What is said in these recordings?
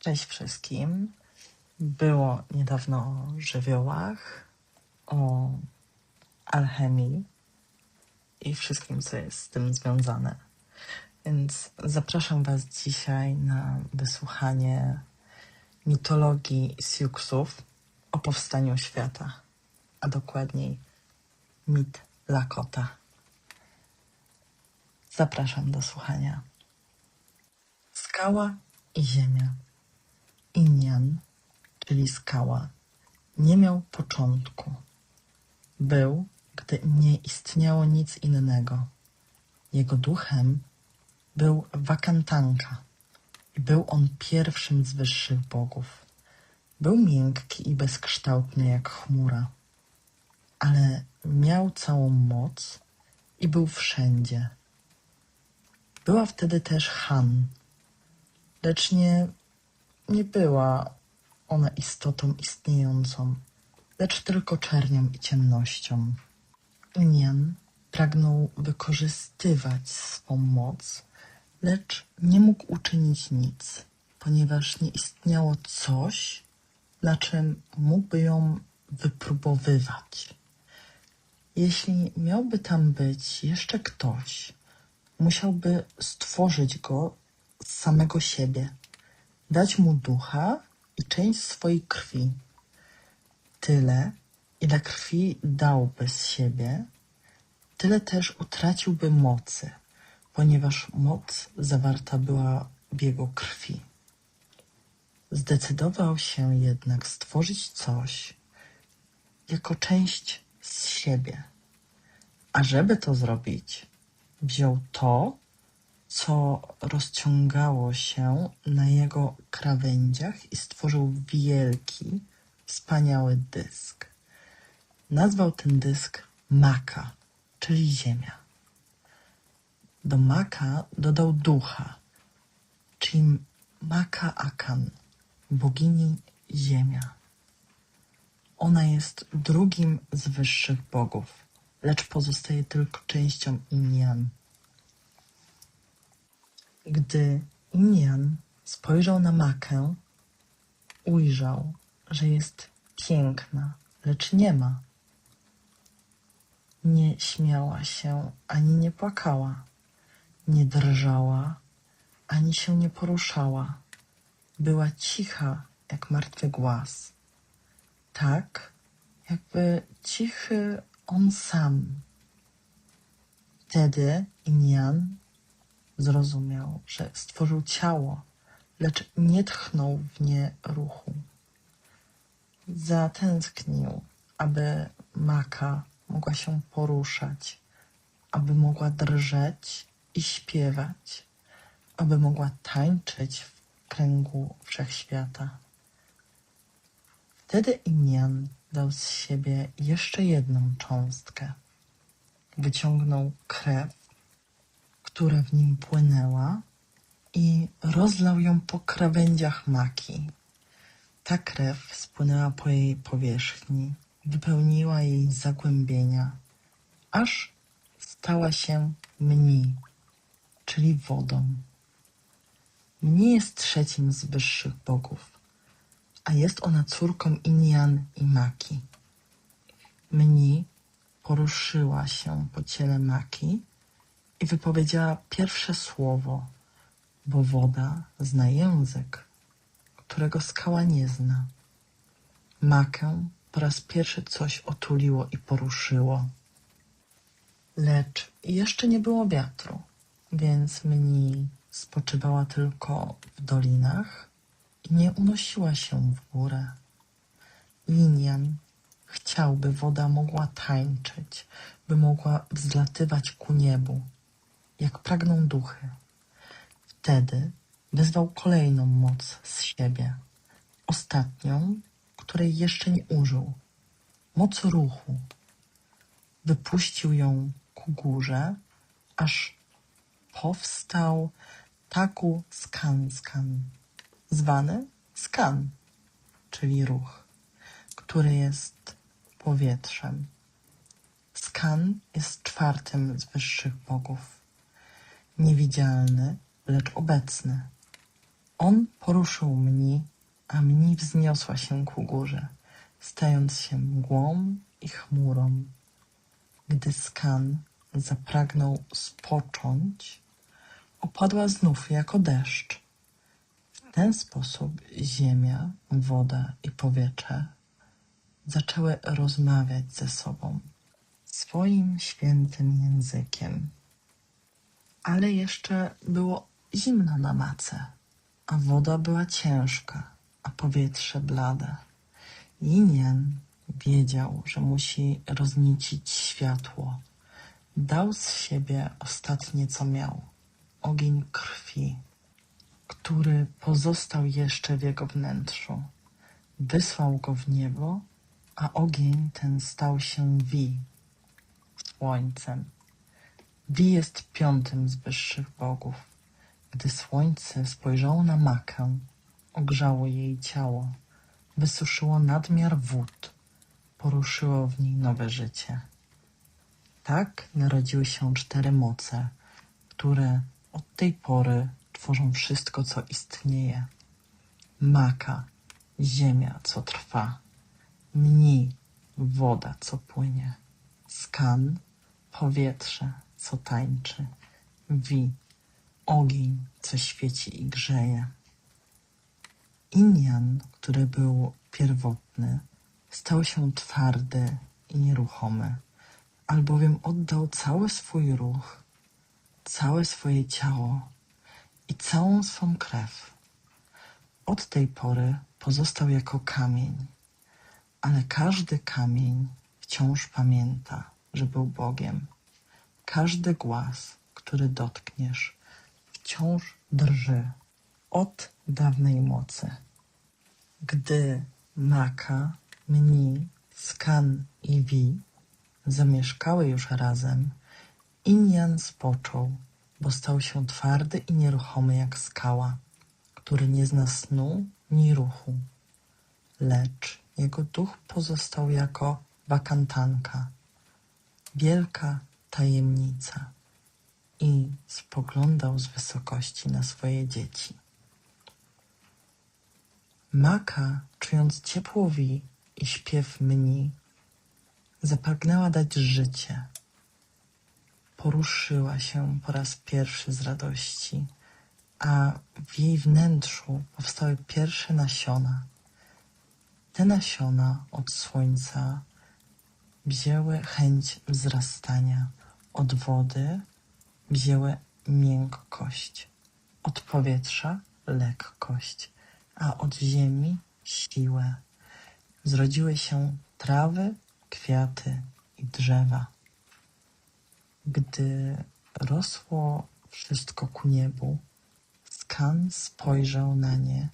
Cześć wszystkim. Było niedawno o żywiołach, o alchemii i wszystkim, co jest z tym związane. Więc zapraszam Was dzisiaj na wysłuchanie mitologii Siuksów o powstaniu świata, a dokładniej mit Lakota. Zapraszam do słuchania. Skała i ziemia. Inyan, czyli skała, nie miał początku. Był, gdy nie istniało nic innego. Jego duchem był Wakantanka i był on pierwszym z wyższych bogów. Był miękki i bezkształtny jak chmura, ale miał całą moc i był wszędzie. Była wtedy też Han, lecz nie, nie była ona istotą istniejącą, lecz tylko czernią i ciemnością. Inyan pragnął wykorzystywać swą moc, lecz nie mógł uczynić nic, ponieważ nie istniało coś, na czym mógłby ją wypróbowywać. Jeśli miałby tam być jeszcze ktoś, musiałby stworzyć go z samego siebie, dać mu ducha i część swojej krwi. Tyle, ile krwi dałby z siebie, tyle też utraciłby mocy, ponieważ moc zawarta była w jego krwi. Zdecydował się jednak stworzyć coś jako część z siebie. A żeby to zrobić, wziął to, co rozciągało się na jego krawędziach i stworzył wielki, wspaniały dysk. Nazwał ten dysk Maka, czyli ziemia. Do Maka dodał ducha, czyli Maka Akan, bogini ziemia. Ona jest drugim z wyższych bogów, lecz pozostaje tylko częścią Inyan. Gdy Inyan spojrzał na Makę, ujrzał, że jest piękna, lecz nie ma. Nie śmiała się ani nie płakała, nie drżała ani się nie poruszała. Była cicha jak martwy głaz. Tak, jakby cichy on sam. Wtedy Inyan zrozumiał, że stworzył ciało, lecz nie tchnął w nie ruchu. Zatęsknił, aby maka mogła się poruszać, aby mogła drżeć i śpiewać, aby mogła tańczyć w kręgu wszechświata. Wtedy Inyan dał z siebie jeszcze jedną cząstkę. Wyciągnął krew, która w nim płynęła i rozlał ją po krawędziach maki. Ta krew spłynęła po jej powierzchni, wypełniła jej zagłębienia, aż stała się mni, czyli wodą. Mni jest trzecim z wyższych bogów, a jest ona córką Inyan i Maki. Mni poruszyła się po ciele Maki i wypowiedziała pierwsze słowo, bo woda zna język, którego skała nie zna. Makę po raz pierwszy coś otuliło i poruszyło. Lecz jeszcze nie było wiatru, więc mni spoczywała tylko w dolinach i nie unosiła się w górę. Linian chciał, by woda mogła tańczyć, by mogła wzlatywać ku niebu, jak pragną duchy. Wtedy wezwał kolejną moc z siebie, ostatnią, której jeszcze nie użył. Moc ruchu. Wypuścił ją ku górze, aż powstał taku skanskan, zwany skan, czyli ruch, który jest powietrzem. Skan jest czwartym z wyższych bogów, niewidzialny, lecz obecny. On poruszył mni, a mni wzniosła się ku górze, stając się mgłą i chmurą. Gdy skan zapragnął spocząć, opadła znów jako deszcz. W ten sposób ziemia, woda i powietrze zaczęły rozmawiać ze sobą swoim świętym językiem. Ale jeszcze było zimno na mace, a woda była ciężka, a powietrze blade. Jinien wiedział, że musi rozniecić światło. Dał z siebie ostatnie, co miał ogień krwi, który pozostał jeszcze w jego wnętrzu. Wysłał go w niebo, a ogień ten stał się Wi, słońcem. Wi jest piątym z wyższych bogów. Gdy słońce spojrzało na makę, ogrzało jej ciało, wysuszyło nadmiar wód, poruszyło w niej nowe życie. Tak narodziły się cztery moce, które od tej pory tworzą wszystko, co istnieje. Maka, ziemia, co trwa, mni, woda, co płynie, skan, powietrze, co tańczy, wi, ogień, co świeci i grzeje. Injan, który był pierwotny, stał się twardy i nieruchomy, albowiem oddał cały swój ruch, całe swoje ciało i całą swą krew. Od tej pory pozostał jako kamień, ale każdy kamień wciąż pamięta, że był Bogiem. Każdy głaz, który dotkniesz, wciąż drży od dawnej mocy. Gdy Maka, Mni, Skan i Wi zamieszkały już razem, Injan spoczął, bo stał się twardy i nieruchomy jak skała, który nie zna snu ni ruchu. Lecz jego duch pozostał jako bakantanka, wielka tajemnica i spoglądał z wysokości na swoje dzieci. Maka, czując ciepło wi i śpiew mni, zapragnęła dać życie. Poruszyła się po raz pierwszy z radości, a w jej wnętrzu powstały pierwsze nasiona. Te nasiona od słońca wzięły chęć wzrastania, od wody wzięły miękkość, od powietrza lekkość, a od ziemi siłę. Zrodziły się trawy, kwiaty i drzewa. Gdy rosło wszystko ku niebu, Skan spojrzał na nie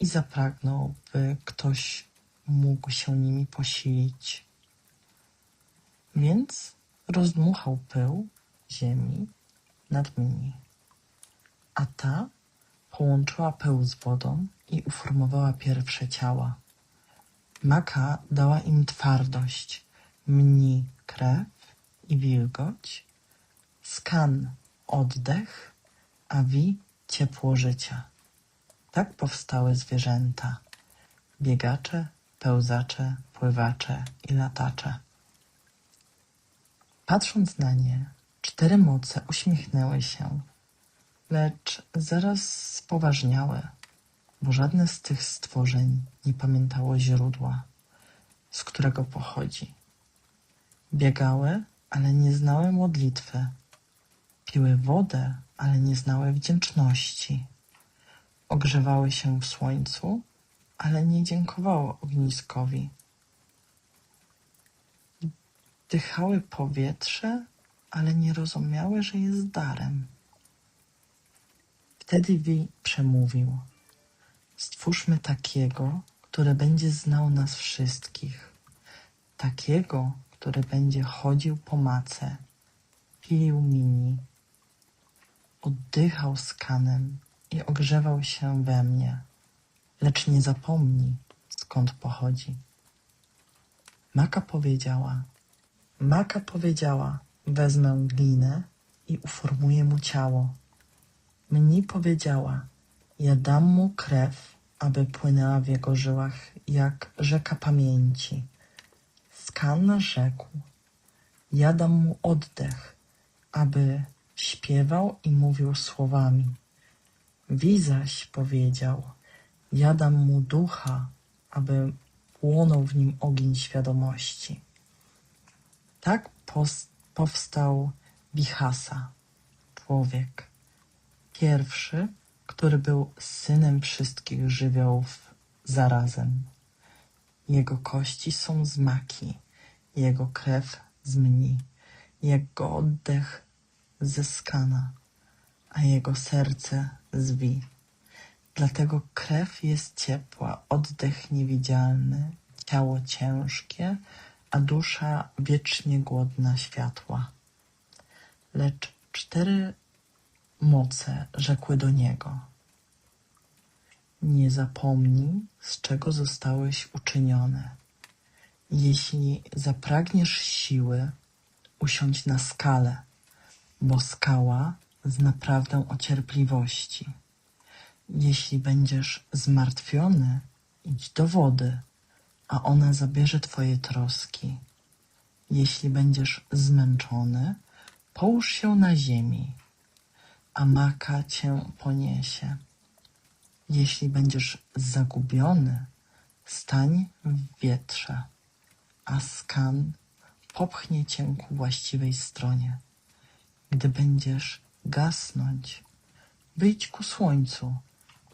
i zapragnął, by ktoś mógł się nimi posilić. Więc rozdmuchał pył ziemi nad mni, a ta połączyła pył z wodą i uformowała pierwsze ciała. Maka dała im twardość, mni krew i wilgoć, skan oddech, a wi ciepło życia. Tak powstały zwierzęta, biegacze, pełzacze, pływacze i latacze. Patrząc na nie, cztery moce uśmiechnęły się, lecz zaraz spoważniały, bo żadne z tych stworzeń nie pamiętało źródła, z którego pochodzi. Biegały, ale nie znały modlitwy. Piły wodę, ale nie znały wdzięczności. Ogrzewały się w słońcu, ale nie dziękowały ogniskowi. Wdychały powietrze, ale nie rozumiały, że jest darem. Wtedy Wi przemówił. Stwórzmy takiego, który będzie znał nas wszystkich. Takiego, który będzie chodził po mace, pilił mini, oddychał skanem i ogrzewał się we mnie, lecz nie zapomni, skąd pochodzi. Maka powiedziała, Maka powiedziała, wezmę glinę i uformuję mu ciało. Mni powiedziała, Ja dam mu krew, aby płynęła w jego żyłach jak rzeka pamięci. Skan rzekł, ja dam mu oddech, aby śpiewał i mówił słowami. Wi zaś powiedział, ja dam mu ducha, aby płonął w nim ogień świadomości. Tak powstał Wichasa, człowiek, pierwszy, który był synem wszystkich żywiołów zarazem. Jego kości są z maki, jego krew z mni, jego oddech ze skana, a jego serce z wi. Dlatego krew jest ciepła, oddech niewidzialny, ciało ciężkie, a dusza wiecznie głodna światła. Lecz cztery moce rzekły do niego. Nie zapomnij, z czego zostałeś uczyniony. Jeśli zapragniesz siły, usiądź na skale, bo skała zna prawdę o cierpliwości. Jeśli będziesz zmartwiony, idź do wody, a ona zabierze twoje troski. Jeśli będziesz zmęczony, połóż się na ziemi, a maka cię poniesie. Jeśli będziesz zagubiony, stań w wietrze, a skan popchnie cię ku właściwej stronie. Gdy będziesz gasnąć, wyjdź ku słońcu,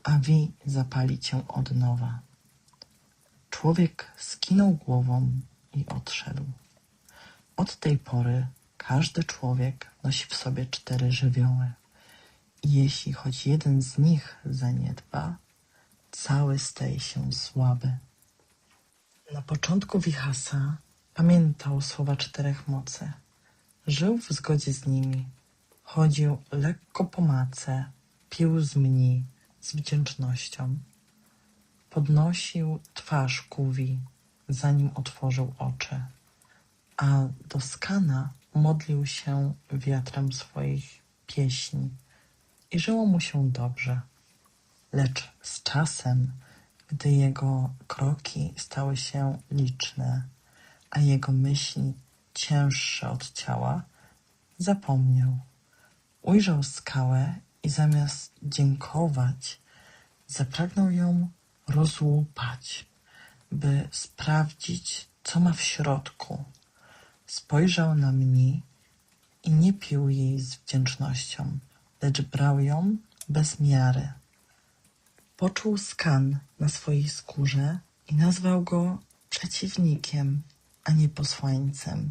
a wi zapali cię od nowa. Człowiek skinął głową i odszedł. Od tej pory każdy człowiek nosi w sobie cztery żywioły. I jeśli choć jeden z nich zaniedba, cały staje się słaby. Na początku Wichasa pamiętał słowa czterech mocy. Żył w zgodzie z nimi. Chodził lekko po mace, pił z mni z wdzięcznością. Podnosił twarz kuwi, zanim otworzył oczy, a do skana modlił się wiatrem swoich pieśni i żyło mu się dobrze. Lecz z czasem, gdy jego kroki stały się liczne, a jego myśli cięższe od ciała, zapomniał. Ujrzał skałę i zamiast dziękować, zapragnął ją rozłupać, by sprawdzić, co ma w środku. Spojrzał na mnie i nie pił jej z wdzięcznością, lecz brał ją bez miary. Poczuł skan na swojej skórze i nazwał go przeciwnikiem, a nie posłańcem.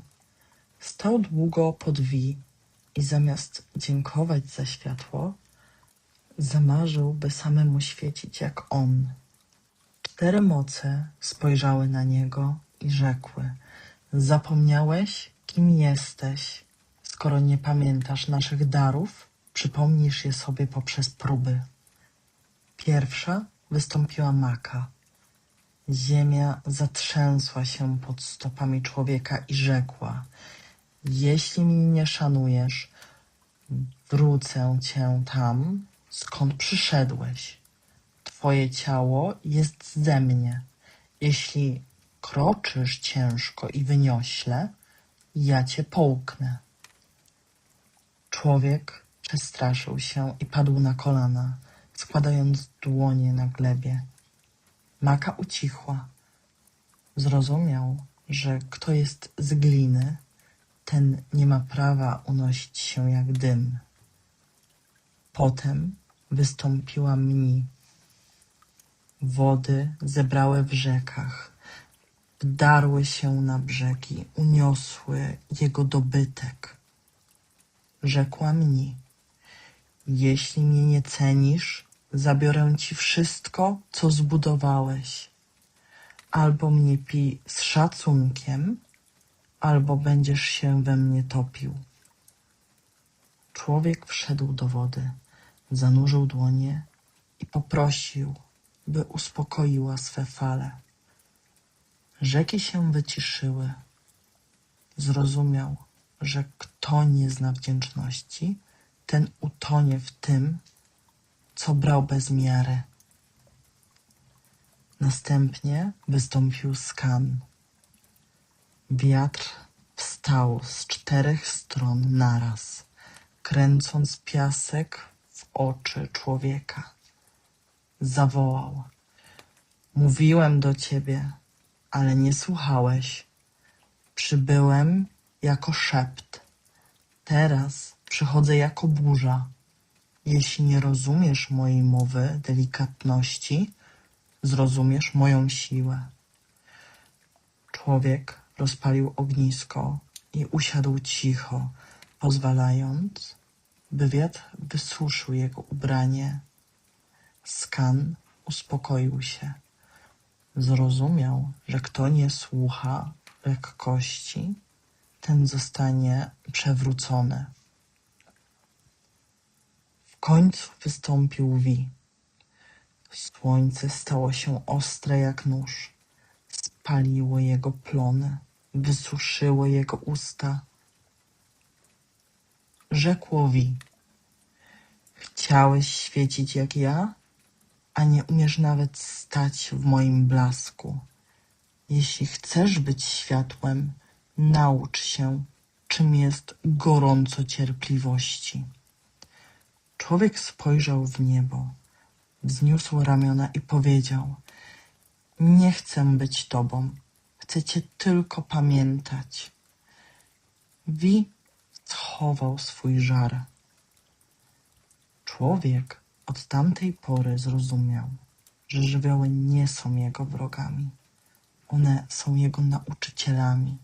Stał długo pod wi i zamiast dziękować za światło, zamarzył, by samemu świecić jak on. Cztery moce spojrzały na niego i rzekły: Zapomniałeś, kim jesteś. Skoro nie pamiętasz naszych darów, przypomnisz je sobie poprzez próby. Pierwsza wystąpiła maka. Ziemia zatrzęsła się pod stopami człowieka i rzekła: Jeśli mnie nie szanujesz, wrócę cię tam, skąd przyszedłeś. Twoje ciało jest ze mnie. Jeśli kroczysz ciężko i wyniośle, ja cię połknę. Człowiek przestraszył się i padł na kolana, składając dłonie na glebie. Maka ucichła. Zrozumiał, że kto jest z gliny, ten nie ma prawa unosić się jak dym. Potem wystąpiła mni. Wody zebrałe w rzekach, wdarły się na brzegi, uniosły jego dobytek. Rzekła mni, jeśli mnie nie cenisz, zabiorę ci wszystko, co zbudowałeś. Albo mnie pij z szacunkiem, albo będziesz się we mnie topił. Człowiek wszedł do wody, zanurzył dłonie i poprosił, by uspokoiła swe fale. Rzeki się wyciszyły. Zrozumiał, że kto nie zna wdzięczności, ten utonie w tym, co brał bez miary. Następnie wystąpił skan. Wiatr wstał z czterech stron naraz, kręcąc piasek w oczy człowieka. Zawołał. Mówiłem do ciebie, ale nie słuchałeś. Przybyłem jako szept. Teraz przychodzę jako burza. Jeśli nie rozumiesz mojej mowy delikatności, zrozumiesz moją siłę. Człowiek rozpalił ognisko i usiadł cicho, pozwalając, by wiatr wysuszył jego ubranie. Skan uspokoił się. Zrozumiał, że kto nie słucha lekkości, ten zostanie przewrócony. W końcu wystąpił Wi. Słońce stało się ostre jak nóż. Spaliło jego plony, wysuszyło jego usta. Rzekło Wi. Chciałeś świecić jak ja, a nie umiesz nawet stać w moim blasku. Jeśli chcesz być światłem, naucz się, czym jest gorąco cierpliwości. Człowiek spojrzał w niebo, wzniósł ramiona i powiedział: Nie chcę być tobą, chcę cię tylko pamiętać. Wi schował swój żar. Człowiek od tamtej pory zrozumiał, że żywioły nie są jego wrogami. One są jego nauczycielami.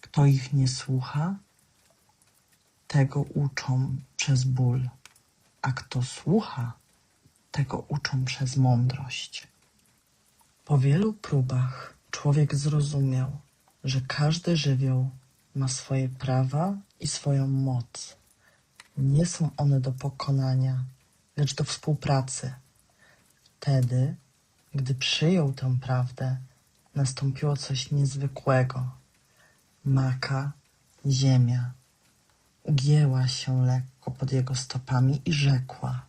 Kto ich nie słucha, tego uczą przez ból, a kto słucha, tego uczą przez mądrość. Po wielu próbach człowiek zrozumiał, że każdy żywioł ma swoje prawa i swoją moc. Nie są one do pokonania, lecz do współpracy. Wtedy, gdy przyjął tę prawdę, nastąpiło coś niezwykłego. Maka, ziemia, ugięła się lekko pod jego stopami i rzekła: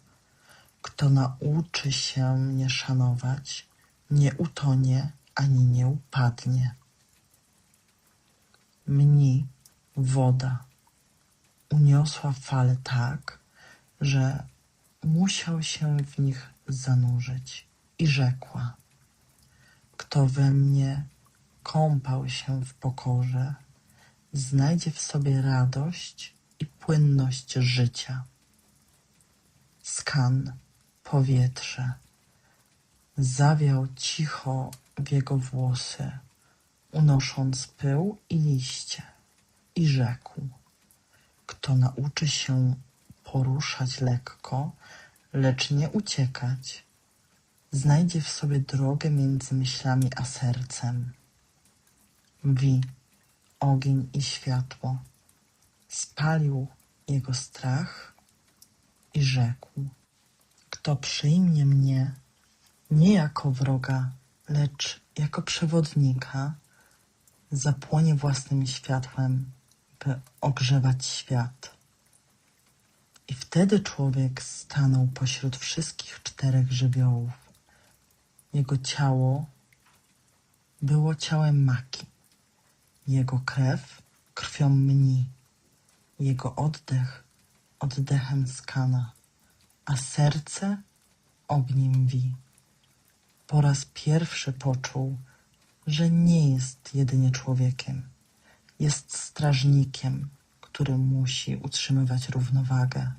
Kto nauczy się mnie szanować, nie utonie ani nie upadnie. Mni woda uniosła fale tak, że musiał się w nich zanurzyć i rzekła: Kto we mnie kąpał się w pokorze, znajdzie w sobie radość i płynność życia. Skan, powietrze, zawiał cicho w jego włosy, unosząc pył i liście, i rzekł: Kto nauczy się poruszać lekko, lecz nie uciekać, znajdzie w sobie drogę między myślami a sercem. Wi, ogień i światło, spalił jego strach i rzekł: Kto przyjmie mnie nie jako wroga, lecz jako przewodnika, zapłonie własnym światłem, by ogrzewać świat. Wtedy człowiek stanął pośród wszystkich czterech żywiołów. Jego ciało było ciałem maki, jego krew krwią mni, jego oddech oddechem skana, a serce ogniem wi. Po raz pierwszy poczuł, że nie jest jedynie człowiekiem, jest strażnikiem, który musi utrzymywać równowagę.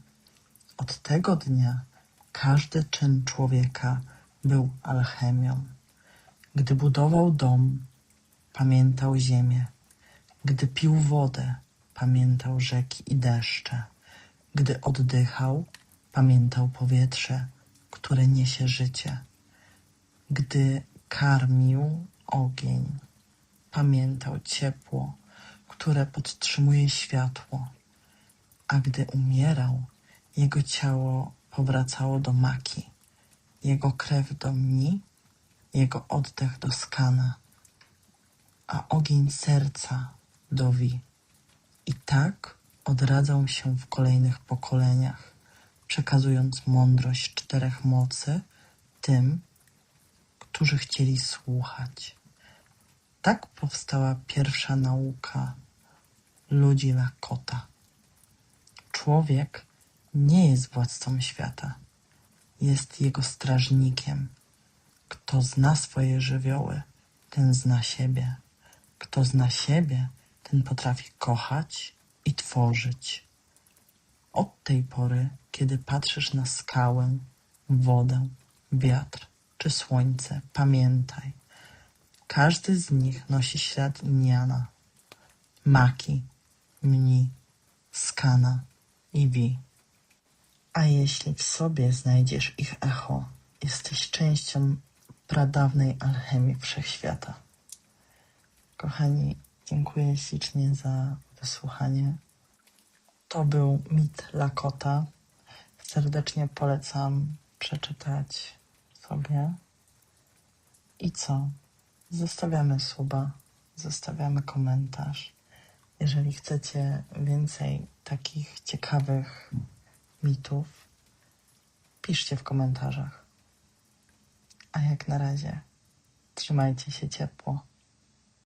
Od tego dnia każdy czyn człowieka był alchemią. Gdy budował dom, pamiętał ziemię. Gdy pił wodę, pamiętał rzeki i deszcze. Gdy oddychał, pamiętał powietrze, które niesie życie. Gdy karmił ogień, pamiętał ciepło, które podtrzymuje światło, a gdy umierał, jego ciało powracało do maki, jego krew do mni, jego oddech do skana, a ogień serca do wi. I tak odradzał się w kolejnych pokoleniach, przekazując mądrość czterech mocy tym, którzy chcieli słuchać. Tak powstała pierwsza nauka ludzi Lakota. Człowiek nie jest władcą świata, jest jego strażnikiem. Kto zna swoje żywioły, ten zna siebie. Kto zna siebie, ten potrafi kochać i tworzyć. Od tej pory, kiedy patrzysz na skałę, wodę, wiatr czy słońce, pamiętaj, każdy z nich nosi ślad Indiana, Maki, Mni, Skana i Wi. A jeśli w sobie znajdziesz ich echo, jesteś częścią pradawnej alchemii wszechświata. Kochani, dziękuję ślicznie za wysłuchanie. To był mit Lakota. Serdecznie polecam przeczytać sobie. I co? Zostawiamy suba, zostawiamy komentarz. Jeżeli chcecie więcej takich ciekawych mitów, piszcie w komentarzach. A jak na razie, trzymajcie się ciepło.